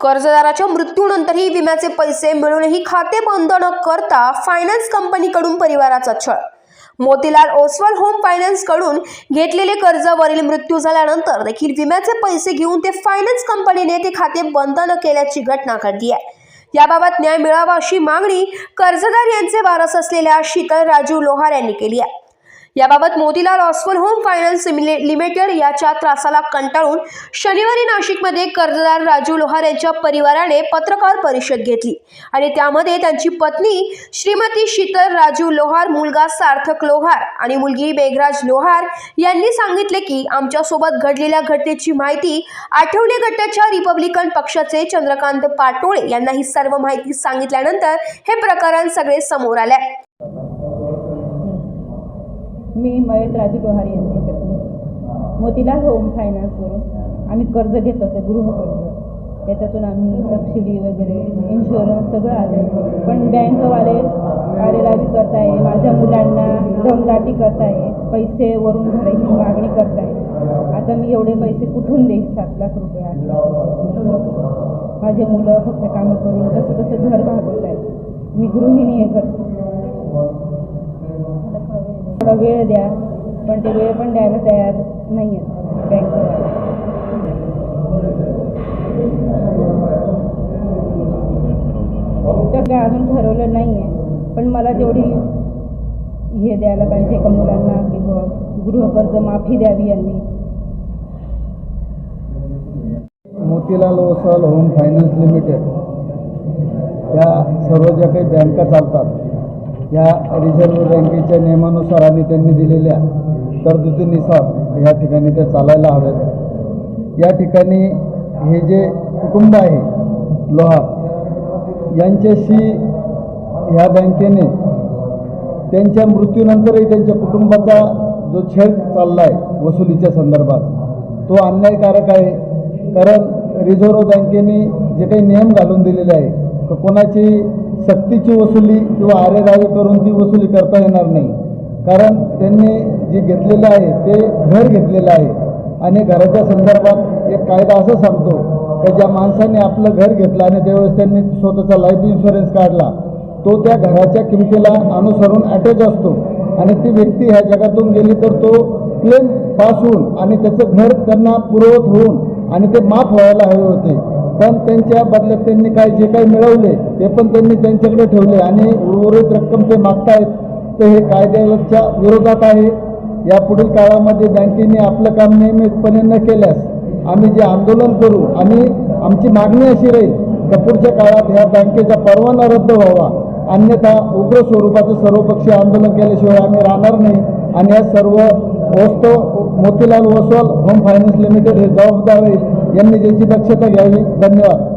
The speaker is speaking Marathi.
कर्जदाराच्या मृत्यूनंतरही विम्याचे पैसे मिळूनही खाते बंद न करता फायनान्स कंपनीकडून परिवाराचा छळ. मोतीलाल ओसवाल होम फायनान्सकडून घेतलेले कर्जावरील मृत्यू झाल्यानंतर देखील विम्याचे पैसे घेऊन ते फायनान्स कंपनीने ते खाते बंद न केल्याची घटना घडली आहे. याबाबत न्याय मिळावा अशी मागणी कर्जदार यांचे वारस असलेल्या शीतल राजू लोहार यांनी केली आहे. याबाबत Motilal Oswal home finance limited याच्या त्रासाला कंटाळून शनिवारी नाशिकमध्ये कर्जदार राजू लोहार यांच्या परिवाराने पत्रकार परिषद घेतली आणि त्यामध्ये त्यांची पत्नी श्रीमती शीतल राजू लोहार मुलगा सार्थक लोहार आणि मुलगी मेघराज लोहार यांनी सांगितले की आमच्यासोबत घडलेल्या घटनेची माहिती आठवले गटाच्या रिपब्लिकन पक्षाचे चंद्रकांत पाटोळे यांना ही सर्व माहिती सांगितल्यानंतर हे प्रकरण सगळे समोर आले. मी मयत राजू लोहार यांची पत्नी. मोतीलाल होम फायनान्सवरून आम्ही कर्ज घेत होतो गृहकर्ज. त्याच्यातून आम्ही सबसिडी वगैरे इन्शुरन्स सगळं आलं. पण बँकवाले कार्यलाभी करताय माझ्या मुलांना दमदाटी करताय पैसे वरून भरायची मागणी करताय. आता मी एवढे पैसे कुठून देईन? सात लाख रुपये. आठ लाख रुपये. माझे मुलं फक्त कामं करून कसं कसं घर भागवत आहेत मी गृहिणी आहे करते. थोडा वेळ द्या पण ते वेळ पण द्यायला तयार नाही आहेत बँकवाले काय अजून ठरवलं नाही आहे पण मला तेवढी हे द्यायला पाहिजे का मुलांना किंवा गृहकर्ज माफी द्यावी यांनी. Motilal Oswal home finance limited. या सर्व ज्या काही बँका चालतात या रिझर्व्ह बँकेच्या नियमानुसार आणि त्यांनी दिलेल्या तरतुदीनुसार या ठिकाणी त्या चालायला हव्यात. या ठिकाणी हे जे कुटुंब आहे लोहार यांच्याशी ह्या बँकेने त्यांच्या मृत्यूनंतरही त्यांच्या कुटुंबाचा जो छेड चालला आहे वसुलीच्या संदर्भात तो अन्यायकारक आहे. कारण रिझर्व्ह बँकेने जे काही नियम घालून दिलेले आहे तर कोणाची सक्तीची वसुली किंवा आरेरावी करून ती वसुली करता येणार नाही. कारण त्यांनी जे घेतलेलं आहे ते घर घेतलेलं आहे. आणि घराच्या संदर्भात एक कायदा असं सांगतो की ज्या माणसाने आपलं घर घेतलं आणि त्यावेळेस त्यांनी स्वतःचा लाईफ इन्शुरन्स काढला तो त्या घराच्या किमतीला अनुसरून अटॅच असतो. आणि ती व्यक्ती ह्या जगातून गेली तर तो क्लेम पास होऊन आणि त्याचं घर त्यांना पुरवत होऊन आणि ते माफ व्हायला हवे होते. पण त्यांच्या बदल्यात त्यांनी काय जे काही मिळवले ते पण त्यांनी त्यांच्याकडे ठेवले. आणि उर्वरित रक्कम ते मागतायत. तर हे कायद्याच्या विरोधात आहे. या पुढील काळामध्ये बँकेने आपलं काम नियमितपणे न केल्यास आम्ही जे आंदोलन करू आणि आमची मागणी अशी राहील की पुढच्या काळात ह्या बँकेचा परवाना रद्द व्हावा. अन्यथा उग्र स्वरूपाचं सर्वपक्षीय आंदोलन केल्याशिवाय आम्ही राहणार नाही. आणि या सर्व वस्तू Motilal Oswal home finance limited हे जबाबदार आहे यांनी त्यांची दक्षता घ्यावी. धन्यवाद.